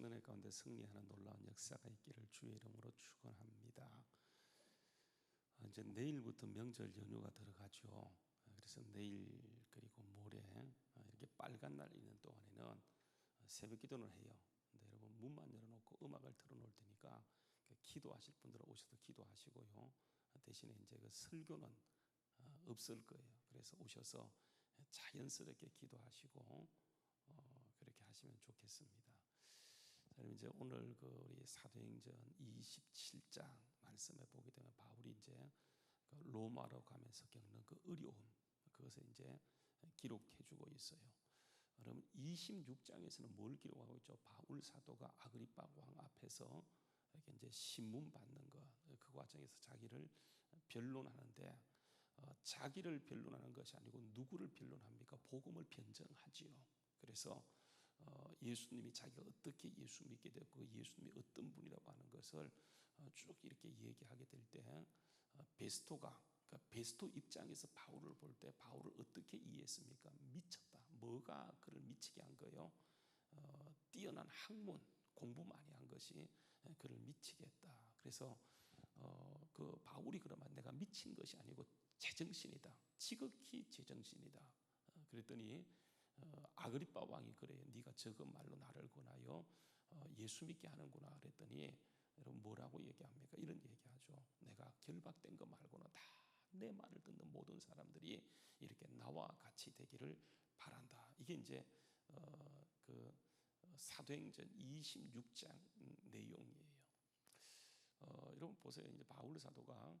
오시는 가운데 승리하는 놀라운 역사가 있기를 주의 이름으로 축원합니다. 아, 이제 내일부터 명절 연휴가 들어가죠. 그래서 내일 그리고 모레 아, 이렇게 빨간 날 있는 동안에는 새벽 기도를 해요. 근데 여러분 문만 열어놓고 음악을 틀어놓을 테니까 그 기도하실 분들은 오셔서 기도하시고요. 대신에 이제 그 설교는 어, 없을 거예요. 그래서 오셔서 자연스럽게 기도하시고 어, 그렇게 하시면 좋겠습니다. 자, 이제 오늘 그 우리 사도행전 27장 말씀에 보게 되면 바울이 이제 그 로마로 가면서 겪는 그 어려움 그것을 이제 기록해 주고 있어요. 여러분 26장에서는 뭘 기록하고 있죠? 바울 사도가 아그리파 왕 앞에서 이렇게 이제 신문 받는 것, 그 과정에서 자기를 변론하는데 어, 자기를 변론하는 것이 아니고 누구를 변론합니까? 복음을 변정하지요. 그래서 어, 예수님이 자기가 어떻게 예수 믿게 되었고 예수님이 어떤 분이라고 하는 것을 어, 쭉 이렇게 얘기하게 될때 어, 베스토가 그러니까 베스토 입장에서 바울을 볼 때 바울을 어떻게 이해했습니까? 미쳤다. 뭐가 그를 미치게 한 거예요? 어, 뛰어난 학문, 공부 많이 한 것이 그를 미치게 했다. 그래서 어, 그 바울이 그러면 내가 미친 것이 아니고 제정신이다. 지극히 제정신이다. 어, 그랬더니 어, 아그리파 왕이 그래 네가 적은 말로 나를 권하여 어, 예수 믿게 하는구나 그랬더니 여러분 뭐라고 얘기합니까? 이런 얘기하죠. 내가 결박된 거 말고는 다 내 말을 듣는 모든 사람들이 이렇게 나와 같이 되기를 바란다. 이게 이제 어, 그 사도행전 26장 내용이에요. 어, 여러분 보세요. 이제 바울 사도가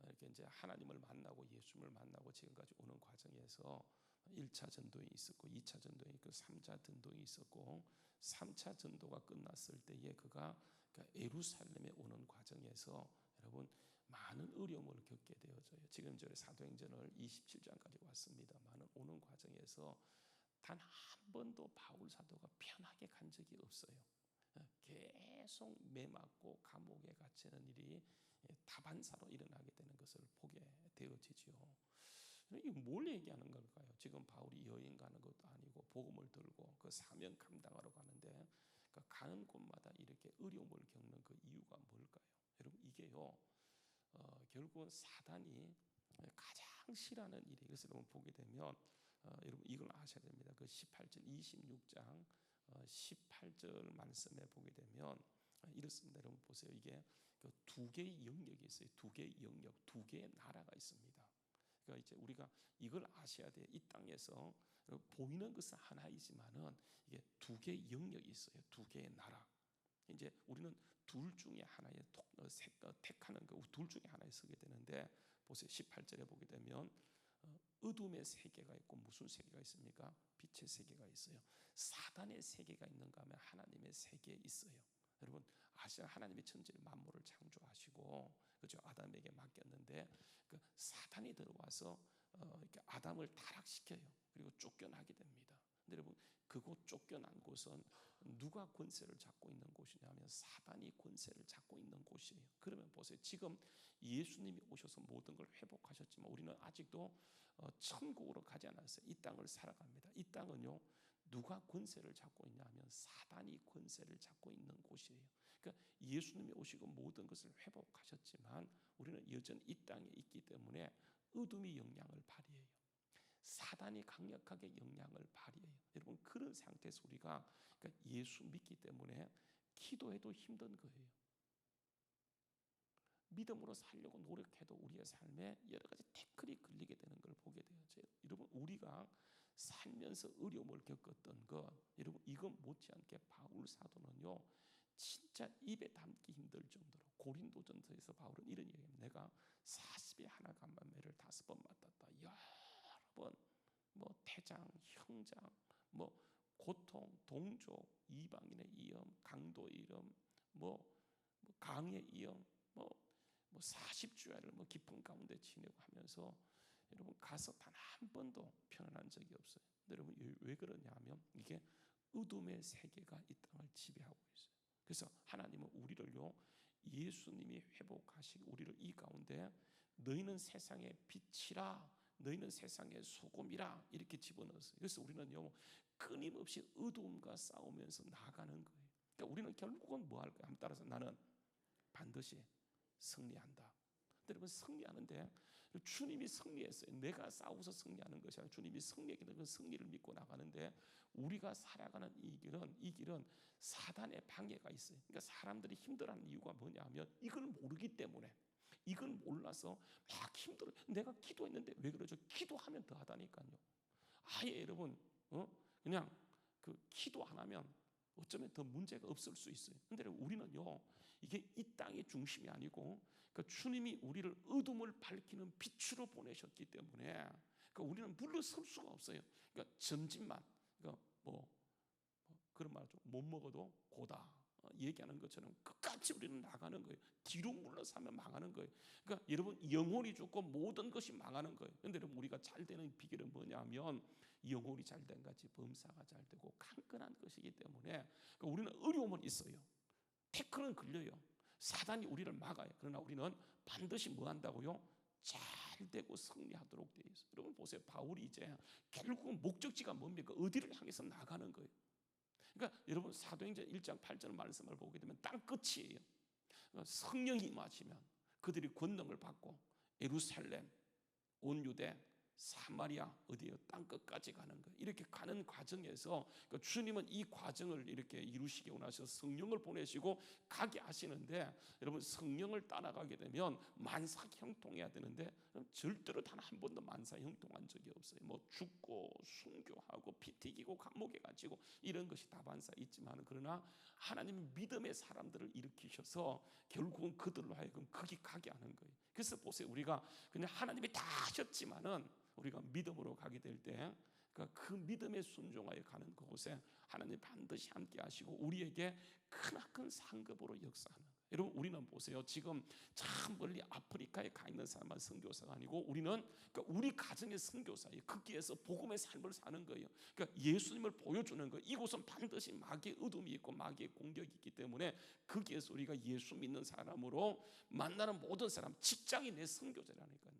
이렇게 이제 하나님을 만나고 예수님을 만나고 지금까지 오는 과정에서 1차 전도에 있었고 2차 전도에 있고 3차 전도에 있었고 3차 전도가 끝났을 때에 그가 그러니까 에루살렘에 오는 과정에서 여러분 많은 어려움을 겪게 되어져요. 지금 저 사도행전을 27장까지 왔습니다. 많은 오는 과정에서 단 한 번도 바울 사도가 편하게 간 적이 없어요. 계속 매맞고 감옥에 갇히는 일이 다반사로 일어나게 되는 것을 보게 되어지죠. 이게 뭘 얘기하는 걸까요? 지금 바울이 여행 가는 것도 아니고 복음을 들고 그 사명 감당하러 가는데 그 가는 곳마다 이렇게 어려움을 겪는 그 이유가 뭘까요? 여러분 이게요 어, 결국은 사단이 가장 싫어하는 일이 그래서 여러분 보게 되면 어, 여러분 이걸 아셔야 됩니다. 그 18절 26장 어, 18절 말씀에 보게 되면 이렇습니다. 여러분 보세요. 이게 그두 개의 영역이 있어요. 두 개의 영역, 두 개의 나라가 있습니다. 그러니까 이제 우리가 이걸 아셔야 돼. 이 땅에서 보이는 것은 하나이지만은 이게 두 개의 영역이 있어요. 두 개의 나라. 이제 우리는 둘 중에 하나에 어, 어, 택하는 거 둘 중에 하나에 서게 되는데 보세요. 18절에 보게 되면 어, 어둠의 세계가 있고 무슨 세계가 있습니까? 빛의 세계가 있어요. 사단의 세계가 있는가 하면 하나님의 세계에 있어요. 여러분 아시아 하나님의 천지 만물을 창조하시고 그죠 아담에게 맡겼는데 그 사단이 들어와서 어, 이렇게 아담을 타락시켜요. 그리고 쫓겨나게 됩니다. 근데 여러분 그곳 쫓겨난 곳은 누가 권세를 잡고 있는 곳이냐면 사단이 권세를 잡고 있는 곳이에요. 그러면 보세요. 지금 예수님이 오셔서 모든 걸 회복하셨지만 우리는 아직도 어, 천국으로 가지 않았어요. 이 땅을 살아갑니다. 이 땅은요 누가 권세를 잡고 있냐면 사단이 권세를 잡고 있는 곳이에요. 그러니까 예수님이 오시고 모든 것을 회복하셨지만 우리는 여전히 이 땅에 있기 때문에 어둠이 영향을 발휘해요. 사단이 강력하게 영향을 발휘해요. 여러분 그런 상태에서 우리가 그러니까 예수 믿기 때문에 기도해도 힘든 거예요. 믿음으로 살려고 노력해도 우리의 삶에 여러 가지 태클이 걸리게 되는 걸 보게 되어요. 여러분 우리가 살면서 어려움을 겪었던 것, 여러분 이건 못지않게 바울 사도는요, 진짜 입에 담기 힘들 정도로 고린도전서에서 바울은 이런 얘기합니다. 내가 40에 하나 간만 매를 다섯 번 맞았다. 여러 번, 뭐 태장, 형장, 뭐 고통, 동족, 이방인의 이염, 강도의 이름, 뭐, 뭐 강의 이염, 뭐 뭐 40주야를 뭐 깊은 가운데 지내고 하면서 여러분 가서 단 한 번도 편안한 적이 없어요. 여러분 왜 그러냐면 이게 어둠의 세계가 이 땅을 지배하고 있어요. 그래서 하나님은 우리를요 예수님이 회복하시고 우리를 이 가운데 너희는 세상의 빛이라 너희는 세상의 소금이라 이렇게 집어넣었어요. 그래서 우리는요 끊임없이 어둠과 싸우면서 나가는 거예요. 그러니까 우리는 결국은 뭐할 거야? 따라서 나는 반드시 승리한다. 여러분 승리하는데 주님이 승리했어요. 내가 싸워서 승리하는 것이 아니라 주님이 승리했기 그 승리를 믿고 나가는데 우리가 살아가는 이 길은 이 길은 사단의 방해가 있어요. 그러니까 사람들이 힘들어하는 이유가 뭐냐면 이걸 모르기 때문에 이걸 몰라서 막 힘들어. 내가 기도했는데 왜 그러죠? 기도하면 더 하다니까요. 아예 여러분 어? 그냥 그 기도 안 하면 어쩌면 더 문제가 없을 수 있어요. 근데 우리는요 이게 이 땅의 중심이 아니고 그 주님이 우리를 어둠을 밝히는 빛으로 보내셨기 때문에 그 우리는 물러설 수가 없어요. 그러니까 점진만 그러니까 뭐, 뭐 그런 말죠. 못 먹어도 고다. 어, 얘기하는 것처럼 끝까지 우리는 나가는 거예요. 뒤로 물러서면 망하는 거예요. 그러니까 여러분 영혼이 죽고 모든 것이 망하는 거예요. 근데 여러분 우리가 잘 되는 비결은 뭐냐면 영혼이 잘 된 같이 범사가 잘 되고 강건한 것이기 때문에 그러니까 우리는 어려움은 있어요. 태클은 걸려요. 사단이 우리를 막아요. 그러나 우리는 반드시 뭐 한다고요? 잘 되고 승리하도록 되어 있어요. 여러분 보세요. 바울이 이제 결국은 목적지가 뭡니까? 어디를 향해서 나가는 거예요. 그러니까 여러분 사도행전 1장 8절 말씀을 보게 되면 땅 끝이에요. 성령이 임하시면 그들이 권능을 받고 예루살렘, 온 유대, 사마리아 어디요? 땅 끝까지 가는 거예요. 이렇게 가는 과정에서 그러니까 주님은 이 과정을 이렇게 이루시기 원하셔서 성령을 보내시고 가게 하시는데 여러분 성령을 따라가게 되면 만사 형통해야 되는데 절대로 단 한 번도 만사 형통한 적이 없어요. 뭐 죽고 순교하고 피 튀기고 감옥에 갇히고 이런 것이 다반사 있지만 그러나 하나님은 믿음의 사람들을 일으키셔서 결국은 그들로 하여금 거기 가게 하는 거예요. 그래서 보세요. 우리가 그냥 하나님이 다 하셨지만은 우리가 믿음으로 가게 될 때 그러니까 그 믿음에 순종하여 가는 그곳에 하나님 반드시 함께 하시고 우리에게 크나큰 상급으로 역사하는 여러분 우리는 보세요. 지금 참 멀리 아프리카에 가 있는 사람만 선교사가 아니고 우리는 그러니까 우리 가정의 선교사예요. 거기에서 복음의 삶을 사는 거예요. 그러니까 예수님을 보여주는 거예요. 이곳은 반드시 마귀의 어둠이 있고 마귀의 공격이 있기 때문에 거기에서 우리가 예수 믿는 사람으로 만나는 모든 사람 직장이 내 선교제라니까요.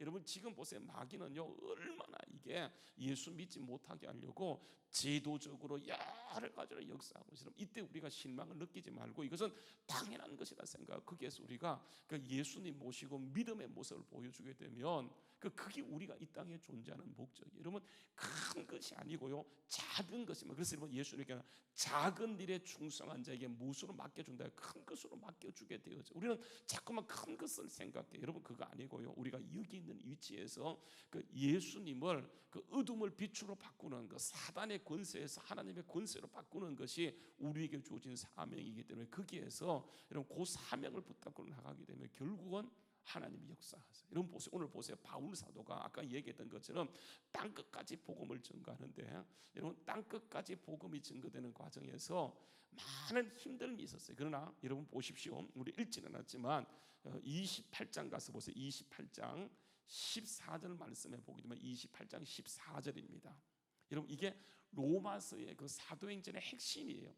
여러분 지금 보세요. 마귀는요 얼마나 이게 예수 믿지 못하게 하려고 제도적으로 여러 가지로 역사하고 있으면 이때 우리가 실망을 느끼지 말고 이것은 당연한 것이다 생각. 거기에서 우리가 그 예수님 모시고 믿음의 모습을 보여주게 되면 그 그게 우리가 이 땅에 존재하는 목적이에요. 여러분 큰 것이 아니고요 작은 것이면 그래서 여러분 예수님께 작은 일에 충성한 자에게 무엇으로 맡겨준다 큰 것으로 맡겨주게 되어져. 우리는 자꾸만 큰 것을 생각해. 여러분 그거 아니고요 우리가 여기 있는 위치에서 그 예수님을 그 어둠을 빛으로 바꾸는 그 사단의 권세에서 하나님의 권세로 바꾸는 것이 우리에게 주어진 사명이기 때문에 거기에서 여러분 그 사명을 붙잡고 나가게 되면 결국은 하나님이 역사하세요. 여러분 보세요. 오늘 보세요. 바울 사도가 아까 얘기했던 것처럼 땅 끝까지 복음을 전가하는데 여러분 땅 끝까지 복음이 증거되는 과정에서 많은 힘듦이 있었어요. 그러나 여러분 보십시오. 우리 읽지는 않았지만 28장 어, 가서 보세요. 28장 14절 말씀에 보게 되면 28장 14절입니다. 여러분 이게 로마서의 그 사도행전의 핵심이에요.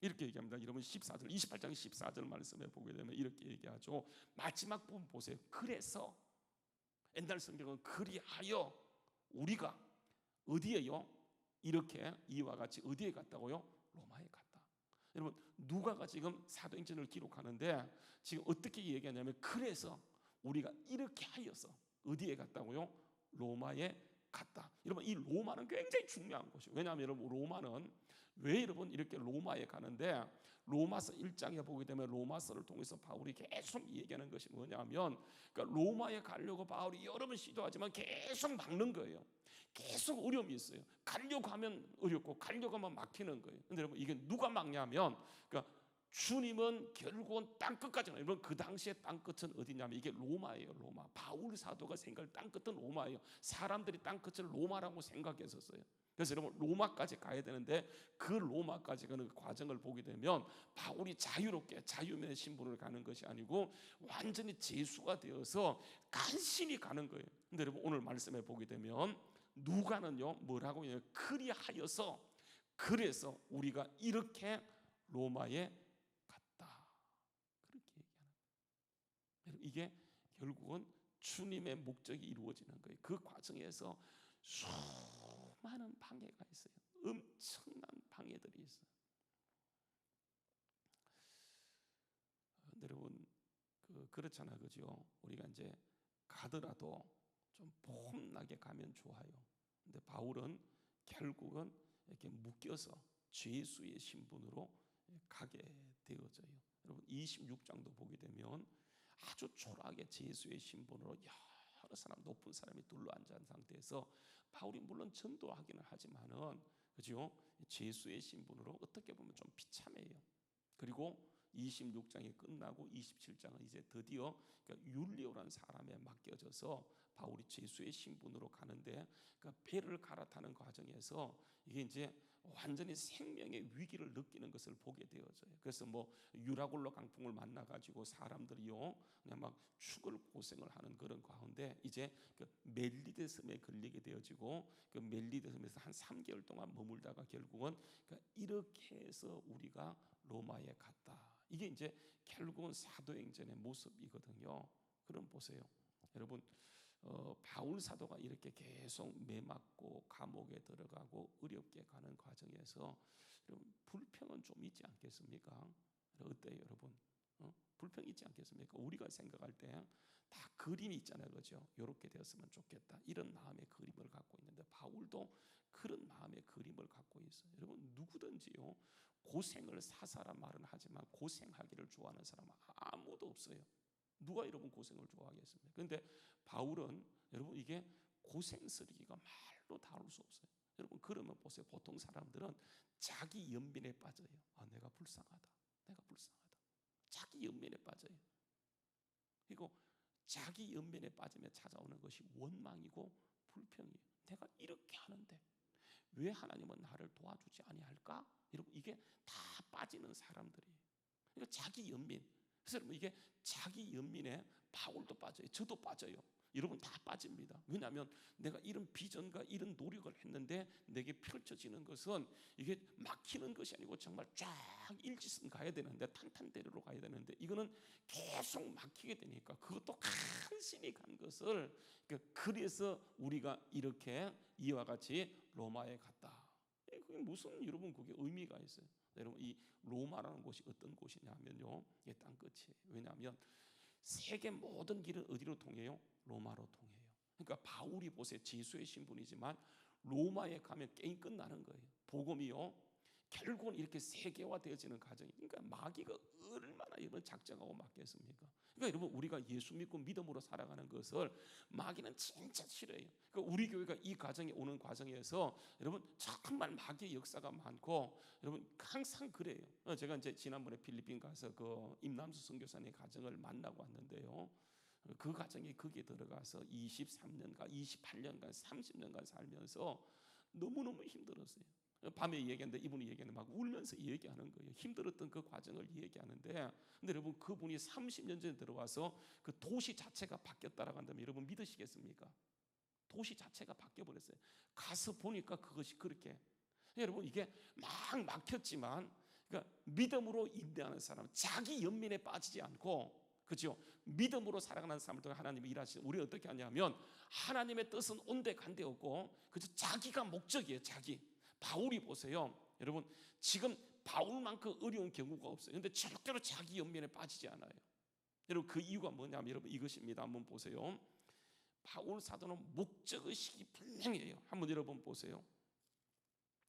이렇게 얘기합니다. 여러분 14절 28장 14절 말씀에 보게 되면 이렇게 얘기하죠. 마지막 부분 보세요. 그래서 옛날 성경은 그리하여 우리가 어디에요? 이렇게 이와 같이 어디에 갔다고요? 로마에 갔다. 여러분 누가가 지금 사도행전을 기록하는데 지금 어떻게 얘기하냐면 그래서 우리가 이렇게 하여서 어디에 갔다고요? 로마에 갔다. 여러분 이 로마는 굉장히 중요한 곳이에요. 왜냐하면 여러분 로마는 왜 여러분 이렇게 로마에 가는데 로마서 1장에 보게 되면 로마서를 통해서 바울이 계속 얘기하는 것이 뭐냐면 그러니까 로마에 가려고 바울이 여러 번 시도하지만 계속 막는 거예요. 계속 어려움이 있어요. 가려고 하면 어렵고 가려고 하면 막히는 거예요. 근데 여러분 이게 누가 막냐면 그러니까 주님은 결국은 땅 끝까지 가요. 여러분 그 당시에 땅 끝은 어디냐면 이게 로마예요. 로마. 바울 사도가 생각할 땅 끝은 로마예요. 사람들이 땅 끝을 로마라고 생각했었어요. 그래서 여러분 로마까지 가야 되는데 그 로마까지 가는 그 과정을 보게 되면 바울이 자유롭게 자유면의 신분을 가는 것이 아니고 완전히 재수가 되어서 간신히 가는 거예요. 근데 여러분 오늘 말씀에 보게 되면 누가는요 뭐라고 해요? 그리하여서 그래서 우리가 이렇게 로마에 이게 결국은 주님의 목적이 이루어지는 거예요. 그 과정에서 수많은 방해가 있어요. 엄청난 방해들이 있어요. 아, 여러분 그 그렇잖아 그죠? 우리가 이제 가더라도 좀 폼나게 가면 좋아요. 근데 바울은 결국은 이렇게 묶여서 죄수의 신분으로 가게 되어져요. 여러분 26장도 보게 되면 아주 초라하게 죄수의 신분으로 여러 사람 높은 사람이 둘러앉은 상태에서 바울이 물론 전도하기는 하지만은 그죠? 죄수의 신분으로 어떻게 보면 좀 비참해요. 그리고 26장이 끝나고 27장은 이제 드디어 그러니까 율리오라는 사람에 맡겨져서 바울이 죄수의 신분으로 가는데 그 배를 갈아타는 과정에서 이게 이제 완전히 생명의 위기를 느끼는 것을 보게 되어져요. 그래서 뭐 유라굴로 강풍을 만나 가지고 사람들이요 그냥 막 죽을 고생을 하는 그런 가운데 이제 그 멜리데 섬에 걸리게 되어지고 그 멜리데 섬에서 한 3개월 동안 머물다가 결국은 그러니까 이렇게 해서 우리가 로마에 갔다. 이게 이제 결국은 사도행전의 모습이거든요. 그럼 보세요, 여러분. 어, 바울 사도가 이렇게 계속 매맞고 감옥에 들어가고 어렵게 가는 과정에서 여러분 불평은 좀 있지 않겠습니까? 어때요, 여러분? 어? 불평 있지 않겠습니까? 우리가 생각할 때 다 그림이 있잖아요, 그렇죠? 이렇게 되었으면 좋겠다 이런 마음의 그림을 갖고 있는데 바울도 그런 마음의 그림을 갖고 있어요. 여러분 누구든지요 고생을 사사라 말은 하지만 고생하기를 좋아하는 사람은 아무도 없어요. 누가 여러분 고생을 좋아하겠습니까? 그런데 바울은 여러분 이게 고생스러기가 말로 다룰 수 없어요. 여러분 그러면 보세요. 보통 사람들은 자기 연민에 빠져요. 아 내가 불쌍하다. 내가 불쌍하다. 자기 연민에 빠져요. 그리고 자기 연민에 빠지면 찾아오는 것이 원망이고 불평이에요. 내가 이렇게 하는데 왜 하나님은 나를 도와주지 아니할까? 여러분 이게 다 빠지는 사람들이에요. 그러니까 자기 연민. 그래서 여러분 이게 자기 연민에 바울도 빠져요. 저도 빠져요. 여러분 다 빠집니다. 왜냐하면 내가 이런 비전과 이런 노력을 했는데 내게 펼쳐지는 것은 이게 막히는 것이 아니고 정말 쫙 일지선 가야 되는데 탄탄대로로 가야 되는데 이거는 계속 막히게 되니까 그것도 간신히 간 것을 그러니까 그래서 우리가 이렇게 이와 같이 로마에 갔다. 예, 그게 무슨 여러분 그게 의미가 있어요. 여러분 이 로마라는 곳이 어떤 곳이냐면요, 이게 땅 끝이에요. 왜냐하면 세계 모든 길은 어디로 통해요? 로마로 통해요. 그러니까 바울이 보세요. 지수의 신분이지만 로마에 가면 게임 끝나는 거예요. 복음이요. 결국은 이렇게 세계화 되어지는 과정이 그러니까 마귀가 얼마나 여러분 작정하고 맡겠습니까? 그러니까 여러분 우리가 예수 믿고 믿음으로 살아가는 것을 마귀는 진짜 싫어해요. 그러니까 우리 교회가 이 과정에 오는 과정에서 여러분 정말 마귀의 역사가 많고 여러분 항상 그래요. 어, 제가 이제 지난번에 필리핀 가서 그 임남수 선교사님 가정을 만나고 왔는데요. 그 가정에 거기에 들어가서 23년간, 28년간, 30년간 살면서 너무너무 힘들었어요. 밤에 얘기하는데 이분이 얘기하는데 막 울면서 얘기하는 거예요. 힘들었던 그 과정을 얘기하는데 근데 여러분 그분이 30년 전에 들어와서 그 도시 자체가 바뀌었다라고 한다면 여러분 믿으시겠습니까? 도시 자체가 바뀌어 버렸어요. 가서 보니까 그것이 그렇게 여러분 이게 막 막혔지만 그러니까 믿음으로 인내하는 사람 자기 연민에 빠지지 않고 그죠? 믿음으로 살아가는 사람들 하나님이 일하시는 우리 어떻게 하냐면 하나님의 뜻은 온데 간데 없고 그저 자기가 목적이에요. 자기. 바울이 보세요. 여러분 지금 바울만큼 어려운 경우가 없어요. 근데 절대로 자기 연민에 빠지지 않아요. 여러분 그 이유가 뭐냐면 여러분 이것입니다. 한번 보세요. 바울 사도는 목적 의식이 분명해요. 한번 여러분 보세요.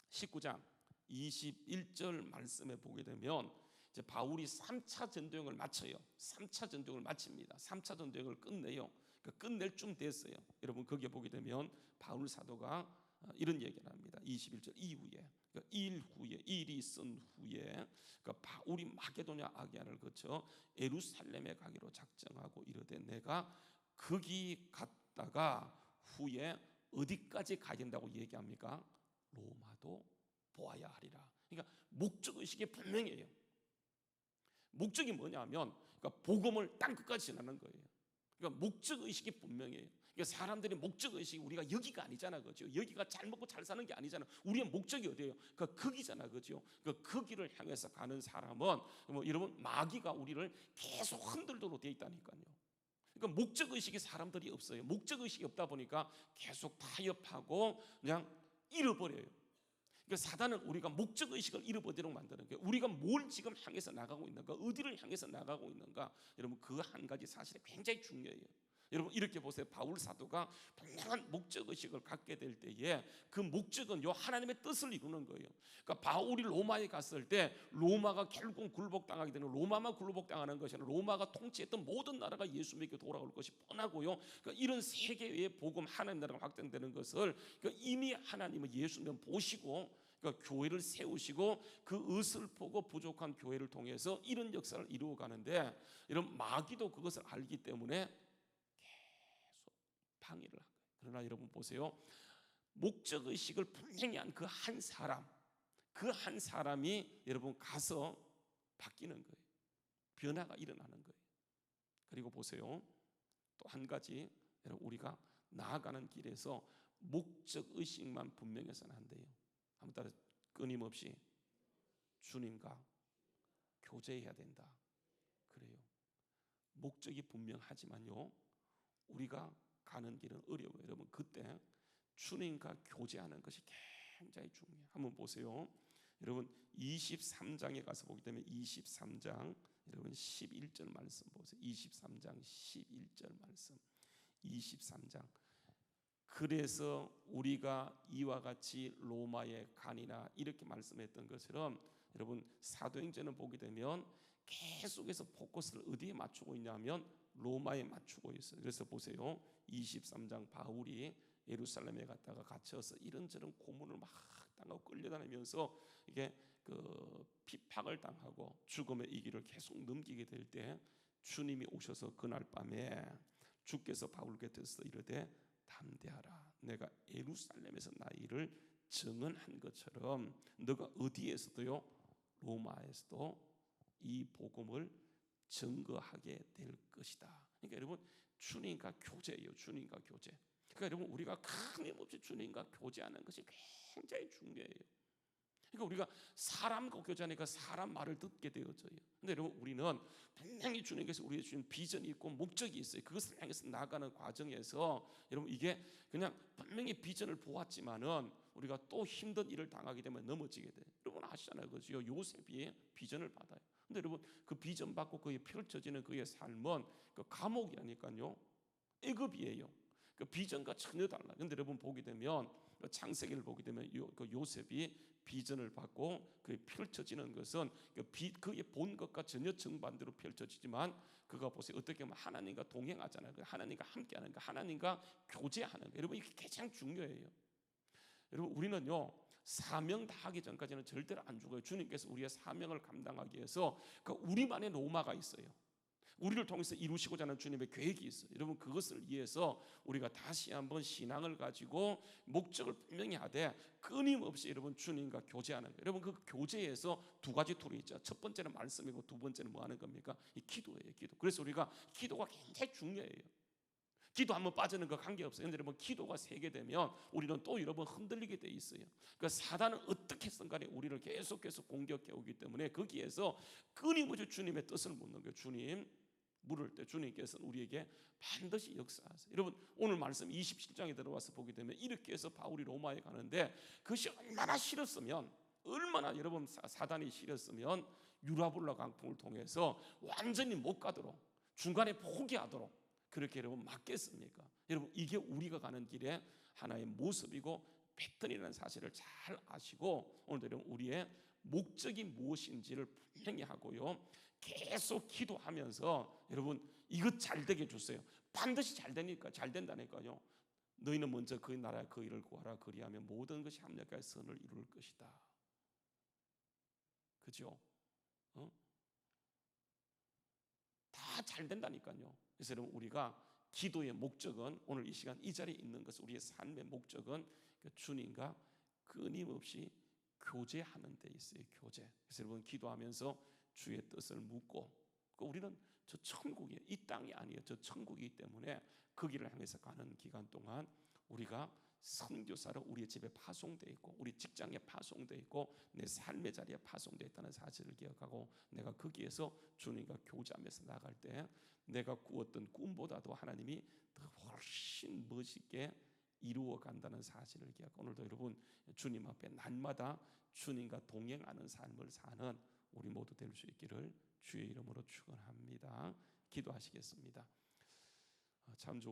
19장 21절 말씀에 보게 되면 이제 바울이 3차 전도행을 마쳐요. 3차 전도행을 마칩니다. 3차 전도행을 끝내요. 그 끝낼 쯤 됐어요. 여러분 거기에 보게 되면 바울 사도가 어, 이런 얘기를 합니다. 21절 이후에 그러니까 일 후에 일이 있은 후에 그러니까 바울이 마게도냐 아기안을 거쳐 에루살렘에 가기로 작정하고 이르되 내가 거기 갔다가 후에 어디까지 가야 된다고 얘기합니까? 로마도 보아야 하리라. 그러니까 목적 의식이 분명해요. 목적이 뭐냐면 그러니까 복음을 땅 끝까지 전하는 거예요. 그러니까 목적 의식이 분명해요. 그러니까 사람들이 목적 의식이 우리가 여기가 아니잖아, 그죠? 여기가 잘 먹고 잘 사는 게 아니잖아. 우리의 목적이 어디예요? 그러니까 거기잖아, 그죠? 그러니까 거기를 향해서 가는 사람은 뭐 여러분 마귀가 우리를 계속 흔들도록 돼 있다니까요. 그러니까 목적 의식이 사람들이 없어요. 목적 의식이 없다 보니까 계속 타협하고 그냥 잃어버려요. 그러니까 사단은 우리가 목적 의식을 잃어버리도록 만드는 거예요. 우리가 뭘 지금 향해서 나가고 있는가, 어디를 향해서 나가고 있는가, 여러분 그 한 가지 사실이 굉장히 중요해요. 여러분 이렇게 보세요. 바울 사도가 분명한 목적 의식을 갖게 될 때에 그 목적은 요 하나님의 뜻을 이루는 거예요. 그러니까 바울이 로마에 갔을 때 로마가 결국 굴복당하게 되는 로마만 굴복당하는 것이 아니라 로마가 통치했던 모든 나라가 예수 믿게 돌아올 것이 뻔하고요. 그러니까 이런 세계의 복음 하나님 나라가 확장되는 것을 그러니까 이미 하나님은 예수님 보시고 그러니까 교회를 세우시고 그 어슬프고 부족한 교회를 통해서 이런 역사를 이루어 가는데 이런 마귀도 그것을 알기 때문에 방해를 한 거예요. 그러나 여러분 보세요. 목적 의식을 분명히 한 그 한 사람, 그 한 사람이 여러분 가서 바뀌는 거예요. 변화가 일어나는 거예요. 그리고 보세요. 또 한 가지 여러분 우리가 나아가는 길에서 목적 의식만 분명해서는 안 돼요. 한번 따라 끊임없이 주님과 교제해야 된다. 그래요. 목적이 분명하지만요. 우리가 가는 길은 어려워요. 여러분 그때 주님과 교제하는 것이 굉장히 중요해요. 한번 보세요. 여러분 23장에 가서 보기 때문에 23장 여러분 11절 말씀 보세요. 23장 11절 말씀. 23장 그래서 우리가 이와 같이 로마에 가니나 이렇게 말씀했던 것처럼 여러분 사도행전을 보게 되면 계속해서 포커스를 어디에 맞추고 있냐면 로마에 맞추고 있어요. 그래서 보세요. 23장 바울이 예루살렘에 갔다가 갇혀서 이런저런 고문을 막 당하고 끌려다니면서 이게 그 피팍을 당하고 죽음의 이 길을 계속 넘기게 될 때 주님이 오셔서 그날 밤에 주께서 바울 곁에서 이르되 담대하라 내가 예루살렘에서 나이를 증언한 것처럼 너가 어디에서도요 로마에서도 이 복음을 증거하게 될 것이다. 그러니까 여러분 주님과 교제예요. 주님과 교제. 그러니까 여러분 우리가 끊임없이 주님과 교제하는 것이 굉장히 중요해요. 그러니까 우리가 사람과 교제하니까 사람 말을 듣게 되어져요. 근데 여러분 우리는 분명히 주님께서 우리에게 주신 비전이 있고 목적이 있어요. 그것을 향해서 나가는 과정에서 여러분 이게 그냥 분명히 비전을 보았지만은 우리가 또 힘든 일을 당하게 되면 넘어지게 돼요. 여러분 아시잖아요. 그죠? 요셉이 비전을 받아요. 근데 여러분 그 비전 받고 그에 펼쳐지는 그의 삶은 그 감옥이라니까요. 애급이에요. 그 비전과 전혀 달라. 근데 여러분 보게 되면 그 창세기를 보게 되면 요, 그 요셉이 비전을 받고 그게 펼쳐지는 것은 그 비, 그의 본 것과 전혀 정반대로 펼쳐지지만 그가 보세요 어떻게 보면 하나님과 동행하잖아요 그 하나님과 함께하는 거 하나님과 교제하는 거 여러분 이게 가장 중요해요 여러분 우리는요 사명 다 하기 전까지는 절대로 안 죽어요 주님께서 우리의 사명을 감당하기 위해서 그 우리만의 로마가 있어요 우리를 통해서 이루시고자 하는 주님의 계획이 있어요. 여러분 그것을 위해서 우리가 다시 한번 신앙을 가지고 목적을 분명히 하되 끊임없이 여러분 주님과 교제하는 거예요. 여러분 그 교제에서 두 가지 툴이 있죠. 첫 번째는 말씀이고 두 번째는 뭐 하는 겁니까? 이 기도예요. 기도. 그래서 우리가 기도가 굉장히 중요해요. 기도 한번 빠지는 거 관계없어요. 근데 여러분 기도가 세게 되면 우리는 또 여러분 흔들리게 돼 있어요. 그러니까 사단은 어떻게든 간에 우리를 계속 계속 공격해 오기 때문에 거기에서 끊임없이 주님의 뜻을 묻는 거예요. 주님 물을 때 주님께서는 우리에게 반드시 역사하세요. 여러분 오늘 말씀 27장에 들어와서 보게 되면 이렇게 해서 바울이 로마에 가는데 그것이 얼마나 싫었으면 얼마나 여러분 사단이 싫었으면 유라블라 강풍을 통해서 완전히 못 가도록 중간에 포기하도록 그렇게 여러분 맞겠습니까? 여러분 이게 우리가 가는 길에 하나의 모습이고 패턴이라는 사실을 잘 아시고 오늘 여러분 우리의 목적이 무엇인지를 분명히 하고요. 계속 기도하면서 여러분 이것 잘 되게 주세요. 반드시 잘 되니까 잘 된다니까요. 너희는 먼저 그 나라 그 일을 구하라 그리하면 모든 것이 합력하여 선을 이룰 것이다. 그죠? 어? 다잘 된다니까요. 그래서 여러분 우리가 기도의 목적은 오늘 이 시간 이 자리에 있는 것은 우리의 삶의 목적은 그 주님과 끊임없이 교제하는 데 있어요. 교제. 그래서 여러분 기도하면서 주의 뜻을 묻고 그 우리는 저 천국이 이 땅이 아니에요. 저 천국이기 때문에 그 길을 향해서 가는 기간 동안 우리가 선교사로 우리의 집에 파송돼 있고 우리 직장에 파송돼 있고 내 삶의 자리에 파송돼 있다는 사실을 기억하고 내가 거기에서 주님과 교제하면서 나갈 때 내가 꾸었던 꿈보다도 하나님이 더 훨씬 멋있게 이루어 간다는 사실을 기억. 오늘도 여러분 주님 앞에 날마다 주님과 동행하는 삶을 사는 우리 모두 될 수 있기를 주의 이름으로 축원합니다. 기도하시겠습니다. 아, 참 좋은